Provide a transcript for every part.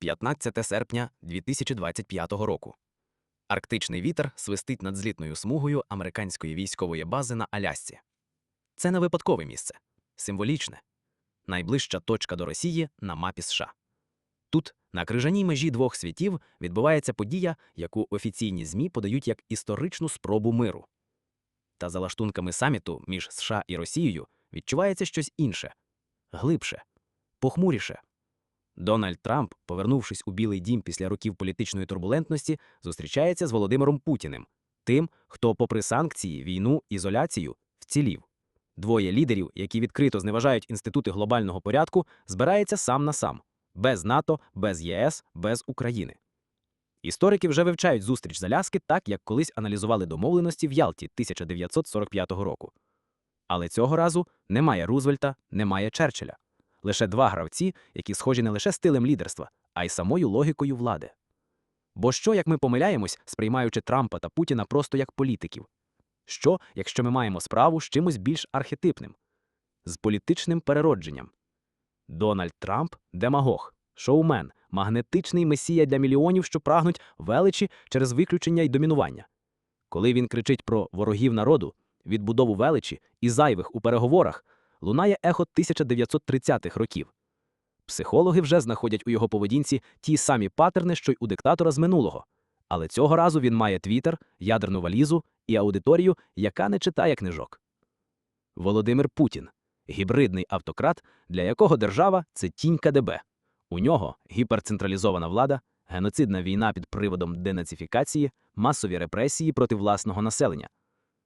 15 серпня 2025 року. Арктичний вітер свистить над злітною смугою американської військової бази на Алясці. Це не випадкове місце, символічне, найближча точка до Росії на мапі США. Тут, на крижаній межі двох світів, відбувається подія, яку офіційні ЗМІ подають як історичну спробу миру. Та за лаштунками саміту між США і Росією відчувається щось інше, глибше, похмуріше. Дональд Трамп, повернувшись у Білий дім після років політичної турбулентності, зустрічається з Володимиром Путіним, тим, хто, попри санкції, війну, ізоляцію, вцілів. Двоє лідерів, які відкрито зневажають інститути глобального порядку, збирається сам на сам без НАТО, без ЄС, без України. Історики вже вивчають зустріч з Аляски так, як колись аналізували домовленості в Ялті 1945 року. Але цього разу немає Рузвельта, немає Черчилля. Лише два гравці, які схожі не лише стилем лідерства, а й самою логікою влади. Бо що, як ми помиляємось, сприймаючи Трампа та Путіна просто як політиків? Що, якщо ми маємо справу з чимось більш архетипним, з політичним переродженням? Дональд Трамп демагог, шоумен, магнетичний месія для мільйонів, що прагнуть величі через виключення й домінування. Коли він кричить про ворогів народу, відбудову величі і зайвих у переговорах, лунає ехо 1930-х років. Психологи вже знаходять у його поведінці ті самі патерни, що й у диктатора з минулого. Але цього разу він має твіттер, ядерну валізу і аудиторію, яка не читає книжок. Володимир Путін гібридний автократ, для якого держава це тінь КДБ. У нього гіперцентралізована влада, геноцидна війна під приводом денацифікації, масові репресії проти власного населення.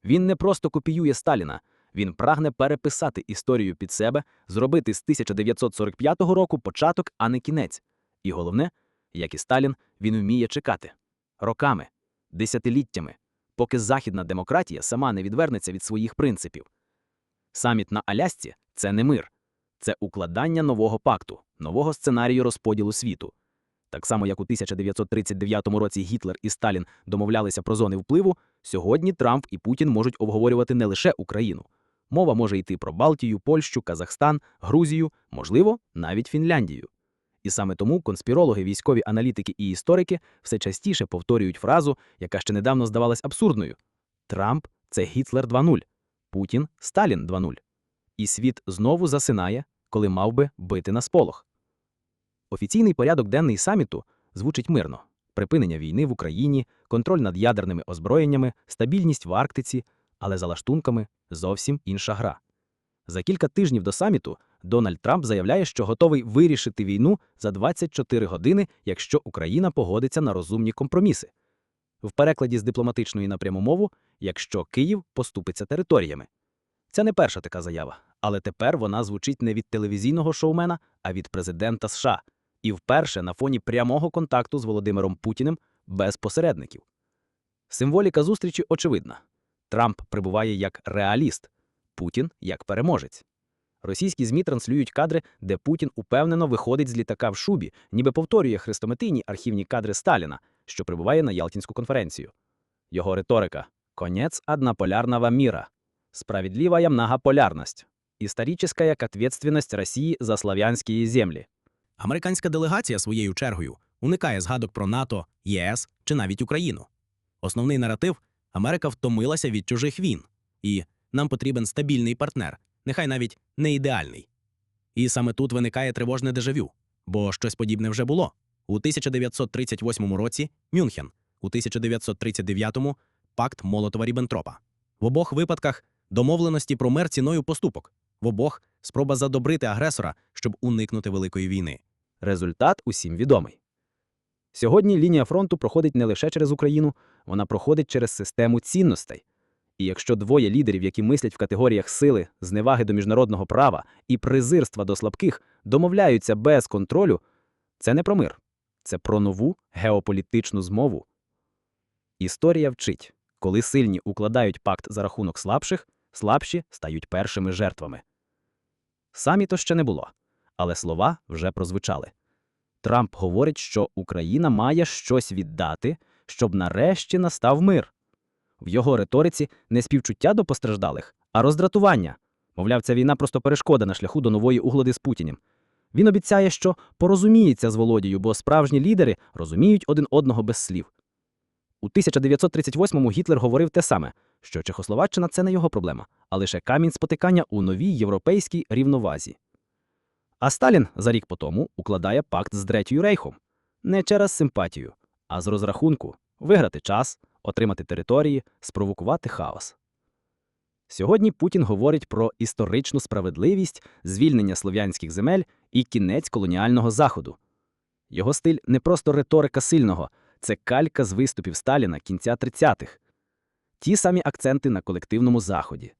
Він не просто копіює Сталіна, він прагне переписати історію під себе, зробити з 1945 року початок, а не кінець. І головне, як і Сталін, він вміє чекати роками, десятиліттями, поки західна демократія сама не відвернеться від своїх принципів. Саміт на Алясці це не мир, це укладання нового пакту, нового сценарію розподілу світу. Так само, як у 1939 році Гітлер і Сталін домовлялися про зони впливу, сьогодні Трамп і Путін можуть обговорювати не лише Україну. Мова може йти про Балтію, Польщу, Казахстан, Грузію, можливо, навіть Фінляндію. І саме тому конспірологи, військові аналітики і історики все частіше повторюють фразу, яка ще недавно здавалась абсурдною: Трамп це Гітлер 2.0, Путін Сталін 2.0. І світ знову засинає, коли мав би бити на сполох. Офіційний порядок денний саміту звучить мирно: припинення війни в Україні, контроль над ядерними озброєннями, стабільність в Арктиці, але за лаштунками зовсім інша гра. За кілька тижнів до саміту Дональд Трамп заявляє, що готовий вирішити війну за 24 години, якщо Україна погодиться на розумні компроміси. В перекладі з дипломатичної на пряму мову, якщо Київ поступиться територіями. Це не перша така заява, але тепер вона звучить не від телевізійного шоумена, а від президента США, і вперше на фоні прямого контакту з Володимиром Путіним без посередників. Символіка зустрічі очевидна. Трамп прибуває як реаліст, Путін як переможець. Російські ЗМІ транслюють кадри, де Путін упевнено виходить з літака в шубі, ніби повторює хрестоматийні архівні кадри Сталіна, що прибуває на Ялтінську конференцію. Його риторика конець однополярного міра, справедливая многополярність, історична ответственность Росії за славянські землі. Американська делегація своєю чергою уникає згадок про НАТО, ЄС чи навіть Україну. Основний наратив Америка втомилася від чужих війн, і нам потрібен стабільний партнер, нехай навіть не ідеальний. І саме тут виникає тривожне дежавю, бо щось подібне вже було. У 1938 році Мюнхен, у 1939-му пакт Молотова Ріббентропа. В обох випадках домовленості про мир ціною поступок, в обох спроба задобрити агресора, щоб уникнути великої війни. Результат усім відомий. Сьогодні лінія фронту проходить не лише через Україну, вона проходить через систему цінностей. І якщо двоє лідерів, які мислять в категоріях сили, зневаги до міжнародного права і презирства до слабких, домовляються без контролю, це не про мир, це про нову геополітичну змову. Історія вчить, коли сильні укладають пакт за рахунок слабших, слабші стають першими жертвами. Саміто ще не було, але слова вже прозвучали. Трамп говорить, що Україна має щось віддати, щоб нарешті настав мир. В його риториці не співчуття до постраждалих, а роздратування. Мовляв, ця війна просто перешкода на шляху до нової угоди з Путіним. Він обіцяє, що порозуміється з Володією, бо справжні лідери розуміють один одного без слів. У 1938-му Гітлер говорив те саме, що Чехословаччина це не його проблема, а лише камінь спотикання у новій європейській рівновазі. А Сталін за рік по тому укладає пакт з Третьою рейхом не через симпатію, а з розрахунку виграти час, отримати території, спровокувати хаос. Сьогодні Путін говорить про історичну справедливість, звільнення слов'янських земель і кінець колоніального заходу. Його стиль не просто риторика сильного, це калька з виступів Сталіна кінця 30-х. Ті самі акценти на колективному заході,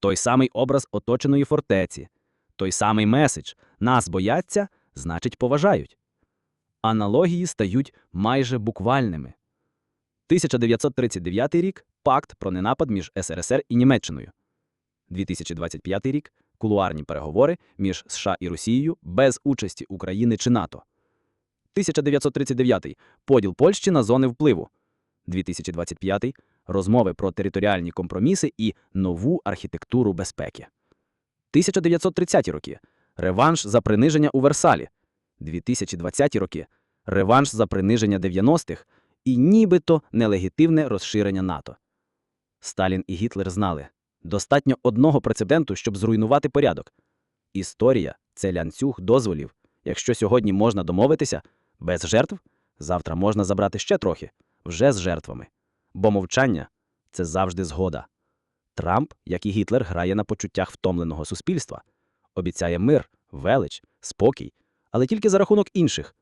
той самий образ оточеної фортеці, той самий меседж нас бояться, значить поважають. Аналогії стають майже буквальними. 1939 рік пакт про ненапад між СРСР і Німеччиною. 2025 рік кулуарні переговори між США і Росією без участі України чи НАТО. 1939 поділ Польщі на зони впливу. 2025 розмови про територіальні компроміси і нову архітектуру безпеки. 1930 роки реванш за приниження у Версалі. 2020 роки реванш за приниження 90-х і нібито нелегітимне розширення НАТО. Сталін і Гітлер знали, достатньо одного прецеденту, щоб зруйнувати порядок. Історія це ланцюг дозволів. Якщо сьогодні можна домовитися без жертв, завтра можна забрати ще трохи, вже з жертвами. Бо мовчання це завжди згода. Трамп, як і Гітлер, грає на почуттях втомленого суспільства, обіцяє мир, велич, спокій, але тільки за рахунок інших.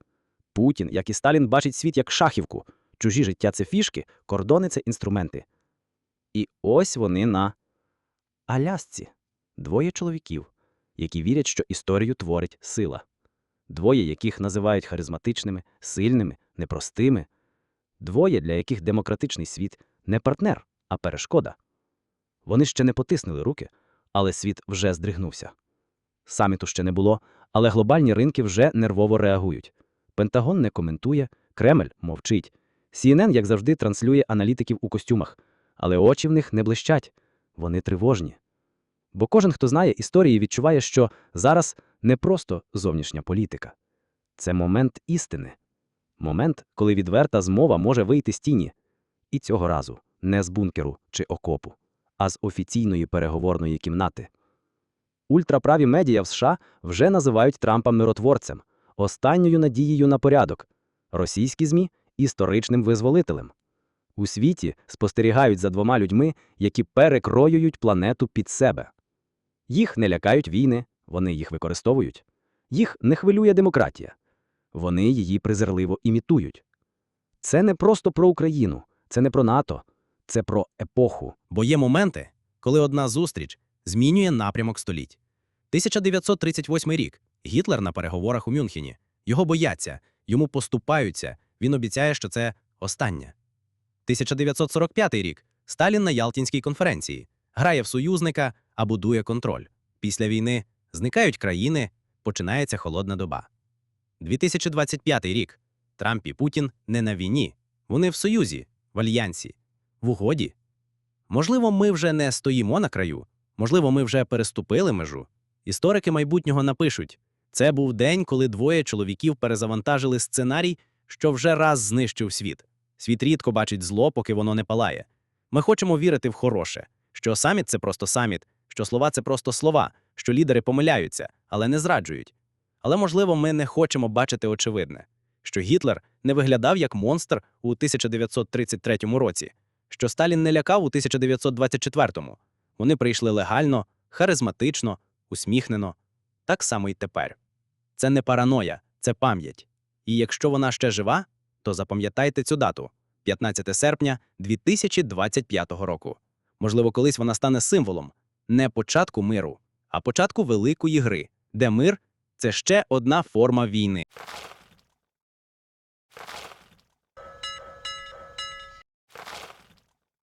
Путін, як і Сталін, бачить світ як шахівку. Чужі життя це фішки, кордони це інструменти. І ось вони на Алясці. Двоє чоловіків, які вірять, що історію творить сила. Двоє, яких називають харизматичними, сильними, непростими. Двоє, для яких демократичний світ не партнер, а перешкода. Вони ще не потиснули руки, але світ вже здригнувся. Саміту ще не було, але глобальні ринки вже нервово реагують. Пентагон не коментує, Кремль мовчить. CNN, як завжди, транслює аналітиків у костюмах, але очі в них не блищать, вони тривожні. Бо кожен, хто знає історії, відчуває, що зараз не просто зовнішня політика. Це момент істини. Момент, коли відверта змова може вийти з тіні. І цього разу не з бункеру чи окопу, а з офіційної переговорної кімнати. Ультраправі медіа в США вже називають Трампа миротворцем, останньою надією на порядок, російські ЗМІ історичним визволителем. У світі спостерігають за двома людьми, які перекроюють планету під себе. Їх не лякають війни, вони їх використовують. Їх не хвилює демократія. Вони її презирливо імітують. Це не просто про Україну, це не про НАТО, це про епоху. Бо є моменти, коли одна зустріч змінює напрямок століть. 1938 рік. Гітлер на переговорах у Мюнхені. Його бояться, йому поступаються. Він обіцяє, що це останнє. 1945 рік. Сталін на Ялтінській конференції. Грає в союзника, а будує контроль. Після війни зникають країни, починається холодна доба. 2025 рік. Трамп і Путін не на війні. Вони в союзі, в альянсі, в угоді. Можливо, ми вже не стоїмо на краю, можливо, ми вже переступили межу. Історики майбутнього напишуть: це був день, коли двоє чоловіків перезавантажили сценарій, що вже раз знищив світ. Світ рідко бачить зло, поки воно не палає. Ми хочемо вірити в хороше, що саміт це просто саміт, що слова це просто слова, що лідери помиляються, але не зраджують. Але, можливо, ми не хочемо бачити очевидне, що Гітлер не виглядав як монстр у 1933 році, що Сталін не лякав у 1924-му. Вони прийшли легально, харизматично, усміхнено. Так само й тепер. Це не параноя, це пам'ять. І якщо вона ще жива, то запам'ятайте цю дату 15 серпня 2025 року. Можливо, колись вона стане символом не початку миру, а початку великої гри, де мир це ще одна форма війни.